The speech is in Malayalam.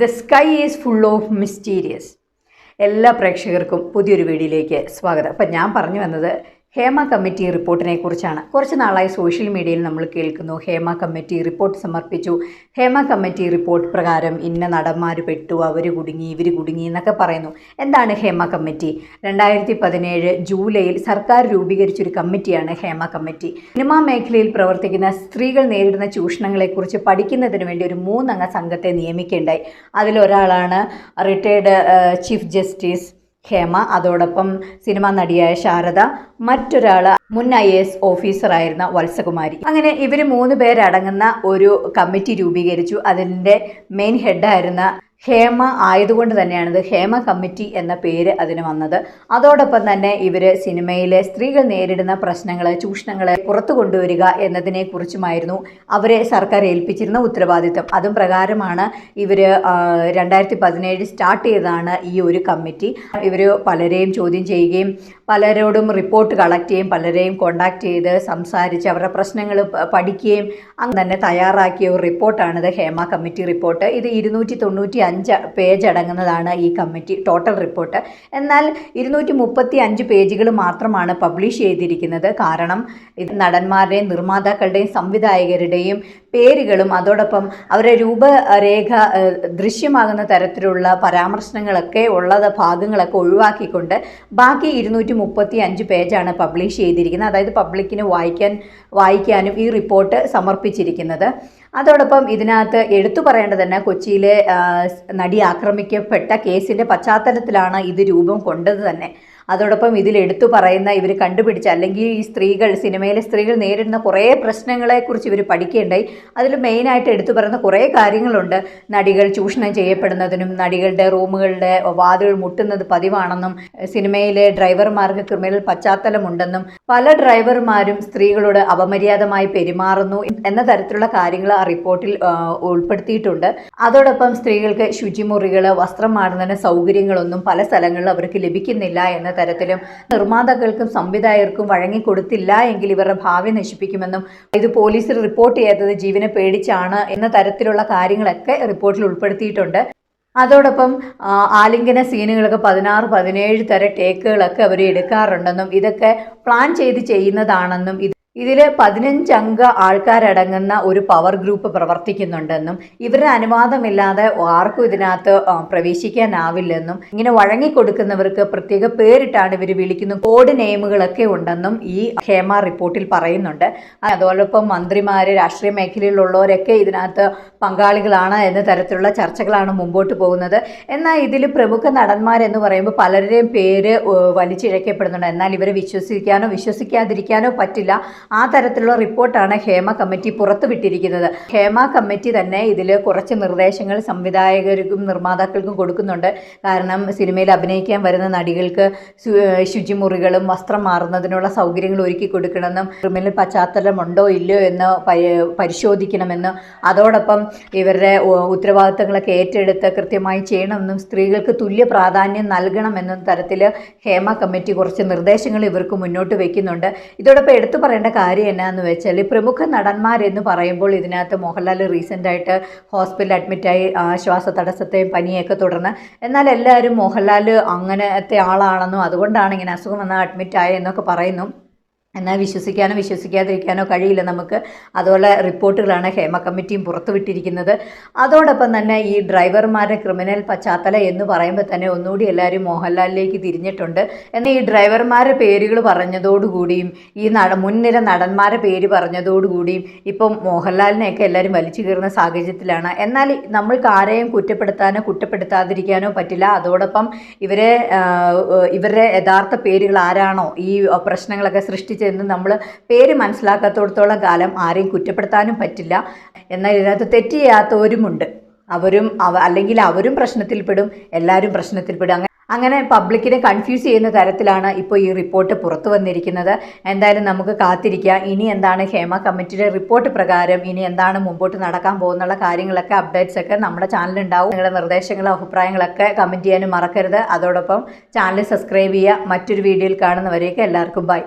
The sky is full of mysterious എല്ലാ പ്രേക്ഷകർക്കും പുതിയൊരു വീഡിയോയിലേക്ക് സ്വാഗതം. അപ്പം ഞാൻ പറഞ്ഞു വന്നത് ഹേമ കമ്മിറ്റി റിപ്പോർട്ടിനെ കുറിച്ചാണ്. കുറച്ച് നാളായി സോഷ്യൽ മീഡിയയിൽ നമ്മൾ കേൾക്കുന്നു. ഹേമ കമ്മിറ്റി റിപ്പോർട്ട് സമർപ്പിച്ചു. ഹേമ കമ്മിറ്റി റിപ്പോർട്ട് പ്രകാരം ഇന്ന നടന്മാർ പെട്ടു അവർ കുടുങ്ങി ഇവർ കുടുങ്ങി എന്നൊക്കെ പറയുന്നു. എന്താണ് ഹേമ കമ്മിറ്റി? രണ്ടായിരത്തി പതിനേഴ് ജൂലൈയിൽ സർക്കാർ രൂപീകരിച്ചൊരു കമ്മിറ്റിയാണ് ഹേമ കമ്മിറ്റി. സിനിമാ മേഖലയിൽ പ്രവർത്തിക്കുന്ന സ്ത്രീകൾ നേരിടുന്ന ചൂഷണങ്ങളെക്കുറിച്ച് പഠിക്കുന്നതിന് വേണ്ടി ഒരു മൂന്നംഗ സംഘത്തെ നിയമിക്കേണ്ടായി. അതിലൊരാളാണ് റിട്ടയർഡ് ചീഫ് ജസ്റ്റിസ് ഹേമ അതോടൊപ്പം സിനിമാ നടിയായ ശാരദ മറ്റൊരാൾ മുൻ ഐ എസ് ഓഫീസറായിരുന്ന വത്സകുമാരി. അങ്ങനെ ഇവർ മൂന്ന് പേരടങ്ങുന്ന ഒരു കമ്മിറ്റി രൂപീകരിച്ചു. അതിന്റെ മെയിൻ ഹെഡായിരുന്ന ഹേമ ആയതുകൊണ്ട് തന്നെയാണ് ഇത് ഹേമ കമ്മിറ്റി എന്ന പേര് അതിന് വന്നത്. അതോടൊപ്പം തന്നെ ഇവർ സിനിമയിലെ സ്ത്രീകൾ നേരിടുന്ന പ്രശ്നങ്ങൾ ചൂഷണങ്ങൾ പുറത്തു കൊണ്ടുവരിക എന്നതിനെക്കുറിച്ചുമായിരുന്നു അവരെ സർക്കാർ ഏൽപ്പിച്ചിരുന്ന ഉത്തരവാദിത്തം. അതും പ്രകാരമാണ് ഇവർ രണ്ടായിരത്തി പതിനേഴ് സ്റ്റാർട്ട് ചെയ്തതാണ് ഈ ഒരു കമ്മിറ്റി. ഇവർ പലരെയും ചോദ്യം ചെയ്യുകയും പലരോടും റിപ്പോർട്ട് കളക്ട് ചെയ്യും പലരെയും കോണ്ടാക്ട് ചെയ്ത് സംസാരിച്ച് അവരുടെ പ്രശ്നങ്ങൾ പഠിക്കുകയും അങ്ങനെ തന്നെ തയ്യാറാക്കിയ ഒരു റിപ്പോർട്ടാണിത് ഹേമ കമ്മിറ്റി റിപ്പോർട്ട്. ഇത് ഇരുന്നൂറ്റി അഞ്ച് പേജ് അടങ്ങുന്നതാണ് ഈ കമ്മിറ്റി ടോട്ടൽ റിപ്പോർട്ട്. എന്നാൽ ഇരുന്നൂറ്റി മുപ്പത്തി അഞ്ച് പേജുകൾ മാത്രമാണ് പബ്ലിഷ് ചെയ്തിരിക്കുന്നത്. കാരണം ഇത് നടന്മാരുടെയും നിർമ്മാതാക്കളുടെയും സംവിധായകരുടെയും പേരുകളും അതോടൊപ്പം അവരുടെ രൂപരേഖ ദൃശ്യമാകുന്ന തരത്തിലുള്ള പരാമർശങ്ങളൊക്കെ ഉള്ളത് ഭാഗങ്ങളൊക്കെ ഒഴിവാക്കിക്കൊണ്ട് ബാക്കി ഇരുന്നൂറ്റി മുപ്പത്തി അഞ്ച് പേജാണ് പബ്ലിഷ് ചെയ്തിരിക്കുന്നത്. അതായത് പബ്ലിക്കിന് വായിക്കാൻ വായിക്കാനും ഈ റിപ്പോർട്ട് സമർപ്പിച്ചിരിക്കുന്നത്. അതോടൊപ്പം ഇതിനകത്ത് എടുത്തു പറയേണ്ടത് തന്നെ കൊച്ചിയിലെ നടി ആക്രമിക്കപ്പെട്ട കേസിന്റെ പശ്ചാത്തലത്തിലാണ് ഇത് രൂപം കൊണ്ടത് തന്നെ. അതോടൊപ്പം ഇതിൽ എടുത്തു പറയുന്ന ഇവർ കണ്ടുപിടിച്ച അല്ലെങ്കിൽ ഈ സ്ത്രീകൾ സിനിമയിലെ സ്ത്രീകൾ നേരിടുന്ന കുറേ പ്രശ്നങ്ങളെക്കുറിച്ച് ഇവർ പഠിക്കേണ്ടായി. അതിൽ മെയിനായിട്ട് എടുത്തു പറയുന്ന കുറേ കാര്യങ്ങളുണ്ട്. നടികൾ ചൂഷണം ചെയ്യപ്പെടുന്നതിനും നടികളുടെ റൂമുകളുടെ വാതിൽ മുട്ടുന്നത് പതിവാണെന്നും സിനിമയിലെ ഡ്രൈവർമാർക്ക് ക്രിമിനൽ പശ്ചാത്തലമുണ്ടെന്നും പല ഡ്രൈവർമാരും സ്ത്രീകളോട് അപമര്യാദമായി പെരുമാറുന്നു എന്ന തരത്തിലുള്ള കാര്യങ്ങൾ ആ റിപ്പോർട്ടിൽ ഉൾപ്പെടുത്തിയിട്ടുണ്ട്. അതോടൊപ്പം സ്ത്രീകൾക്ക് ശുചിമുറികൾ വസ്ത്രം മാറുന്നതിന് സൗകര്യങ്ങളൊന്നും പല സ്ഥലങ്ങളിലും അവർക്ക് ലഭിക്കുന്നില്ല എന്ന തരത്തിലും നിർമ്മാതാക്കൾക്കും സംവിധായകർക്കും വഴങ്ങിക്കൊടുത്തില്ല എങ്കിൽ ഇവരുടെ ഭാവി നശിപ്പിക്കുമെന്നും ഇത് പോലീസിൽ റിപ്പോർട്ട് ചെയ്തത് ജീവനെ പേടിച്ചാണ് എന്ന തരത്തിലുള്ള കാര്യങ്ങളൊക്കെ റിപ്പോർട്ടിൽ ഉൾപ്പെടുത്തിയിട്ടുണ്ട്. അതോടൊപ്പം ആലിംഗന സീനുകളൊക്കെ പതിനാറ് പതിനേഴ് തരം ടേക്കുകളൊക്കെ അവർ എടുക്കാറുണ്ടെന്നും ഇതൊക്കെ പ്ലാൻ ചെയ്ത് ചെയ്യുന്നതാണെന്നും ഇത് ഇതിൽ പതിനഞ്ചംഗ ആൾക്കാരടങ്ങുന്ന ഒരു പവർ ഗ്രൂപ്പ് പ്രവർത്തിക്കുന്നുണ്ടെന്നും ഇവരുടെ അനുവാദമില്ലാതെ ആർക്കും ഇതിനകത്ത് പ്രവേശിക്കാനാവില്ലെന്നും ഇങ്ങനെ വഴങ്ങിക്കൊടുക്കുന്നവർക്ക് പ്രത്യേക പേരിട്ടാണ് ഇവർ വിളിക്കുന്ന കോഡ് നെയിമുകളൊക്കെ ഉണ്ടെന്നും ഈ ഹേമ റിപ്പോർട്ടിൽ പറയുന്നുണ്ട്. അതോടൊപ്പം മന്ത്രിമാർ രാഷ്ട്രീയ മേഖലയിലുള്ളവരൊക്കെ ഇതിനകത്ത് പങ്കാളികളാണ് എന്ന തരത്തിലുള്ള ചർച്ചകളാണ് മുമ്പോട്ട് പോകുന്നത്. എന്നാൽ ഇതിൽ പ്രമുഖ നടന്മാരെന്ന് പറയുമ്പോൾ പലരുടെയും പേര് വലിച്ചിഴക്കപ്പെടുന്നുണ്ട്. എന്നാൽ ഇവരെ വിശ്വസിക്കാനോ വിശ്വസിക്കാതിരിക്കാനോ പറ്റില്ല. ആ തരത്തിലുള്ള റിപ്പോർട്ടാണ് ഹേമ കമ്മിറ്റി പുറത്തുവിട്ടിരിക്കുന്നത്. ഹേമ കമ്മിറ്റി തന്നെ ഇതിൽ കുറച്ച് നിർദ്ദേശങ്ങൾ സംവിധായകർക്കും നിർമ്മാതാക്കൾക്കും കൊടുക്കുന്നുണ്ട്. കാരണം സിനിമയിൽ അഭിനയിക്കാൻ വരുന്ന നടികൾക്ക് ശുചിമുറികളും വസ്ത്രം മാറുന്നതിനുള്ള സൗകര്യങ്ങൾ ഒരുക്കി കൊടുക്കണമെന്നും ക്രിമിനൽ പശ്ചാത്തലമുണ്ടോ ഇല്ലയോ എന്ന് പരിശോധിക്കണമെന്നും അതോടൊപ്പം ഇവരുടെ ഉത്തരവാദിത്തങ്ങളൊക്കെ ഏറ്റെടുത്ത് കൃത്യമായി ചെയ്യണമെന്നും സ്ത്രീകൾക്ക് തുല്യ പ്രാധാന്യം നൽകണമെന്നും തരത്തിൽ ഹേമ കമ്മിറ്റി കുറച്ച് നിർദ്ദേശങ്ങൾ ഇവർക്ക് മുന്നോട്ട് വയ്ക്കുന്നുണ്ട് ഇതോടൊപ്പം എടുത്തു പറയേണ്ട കാര്യം എന്നാന്ന് വെച്ചാൽ പ്രമുഖ നടന്മാരെന്ന് പറയുമ്പോൾ ഇതിനകത്ത് മോഹൻലാൽ റീസെന്റായിട്ട് ഹോസ്പിറ്റലിൽ അഡ്മിറ്റായി ആശ്വാസ തടസ്സത്തെയും പനിയൊക്കെ തുടർന്ന്. എന്നാൽ എല്ലാവരും മോഹൻലാൽ അങ്ങനത്തെ ആളാണെന്നും അതുകൊണ്ടാണ് ഇങ്ങനെ അസുഖം വന്നാൽ അഡ്മിറ്റായെന്നൊക്കെ പറയുന്നു. എന്നാൽ വിശ്വസിക്കാനോ വിശ്വസിക്കാതിരിക്കാനോ കഴിയില്ല നമുക്ക്. അതുപോലെ റിപ്പോർട്ടുകളാണ് ഹേമ കമ്മിറ്റിയും പുറത്തുവിട്ടിരിക്കുന്നത്. അതോടൊപ്പം തന്നെ ഈ ഡ്രൈവർമാരുടെ ക്രിമിനൽ പശ്ചാത്തലം എന്ന് പറയുമ്പോൾ തന്നെ ഒന്നുകൂടി എല്ലാവരും മോഹൻലാലിലേക്ക് തിരിഞ്ഞിട്ടുണ്ട്. എന്നാൽ ഈ ഡ്രൈവർമാരുടെ പേരുകൾ പറഞ്ഞതോടുകൂടിയും ഈ നട മുൻനിര നടന്മാരുടെ പേര് പറഞ്ഞതോടുകൂടിയും ഇപ്പം മോഹൻലാലിനെയൊക്കെ എല്ലാവരും വലിച്ചു കയറുന്ന സാഹചര്യത്തിലാണ്. എന്നാൽ നമ്മൾക്ക് ആരെയും കുറ്റപ്പെടുത്താനോ കുറ്റപ്പെടുത്താതിരിക്കാനോ പറ്റില്ല. അതോടൊപ്പം ഇവരെ ഇവരുടെ യഥാർത്ഥ പേരുകൾ ആരാണോ ഈ പ്രശ്നങ്ങളൊക്കെ സൃഷ്ടിച്ച് എന്ന് നമ്മൾ പേര് മനസ്സിലാക്കാത്തടത്തോളം കാലം ആരെയും കുറ്റപ്പെടുത്താനും പറ്റില്ല. എന്നാൽ ഇതിനകത്ത് തെറ്റ് ചെയ്യാത്തവരുമുണ്ട് അവരും അവ അല്ലെങ്കിൽ അവരും പ്രശ്നത്തിൽപ്പെടും എല്ലാവരും പ്രശ്നത്തിൽപ്പെടും. അങ്ങനെ അങ്ങനെ പബ്ലിക്കിനെ കൺഫ്യൂസ് ചെയ്യുന്ന തരത്തിലാണ് ഇപ്പോൾ ഈ റിപ്പോർട്ട് പുറത്തു വന്നിരിക്കുന്നത്. എന്തായാലും നമുക്ക് കാത്തിരിക്കാം. ഇനി എന്താണ് ഹേമ കമ്മിറ്റിയുടെ റിപ്പോർട്ട് പ്രകാരം ഇനി എന്താണ് മുമ്പോട്ട് നടക്കാൻ പോകുന്നുള്ള കാര്യങ്ങളൊക്കെ അപ്ഡേറ്റ്സ് ഒക്കെ നമ്മുടെ ചാനലുണ്ടാവും നിങ്ങളുടെ നിർദ്ദേശങ്ങളും അഭിപ്രായങ്ങളൊക്കെ കമന്റ് ചെയ്യാനും മറക്കരുത്. അതോടൊപ്പം ചാനൽ സബ്സ്ക്രൈബ് ചെയ്യുക. മറ്റൊരു വീഡിയോയിൽ കാണുന്നവരെയൊക്കെ എല്ലാവർക്കും ബൈ.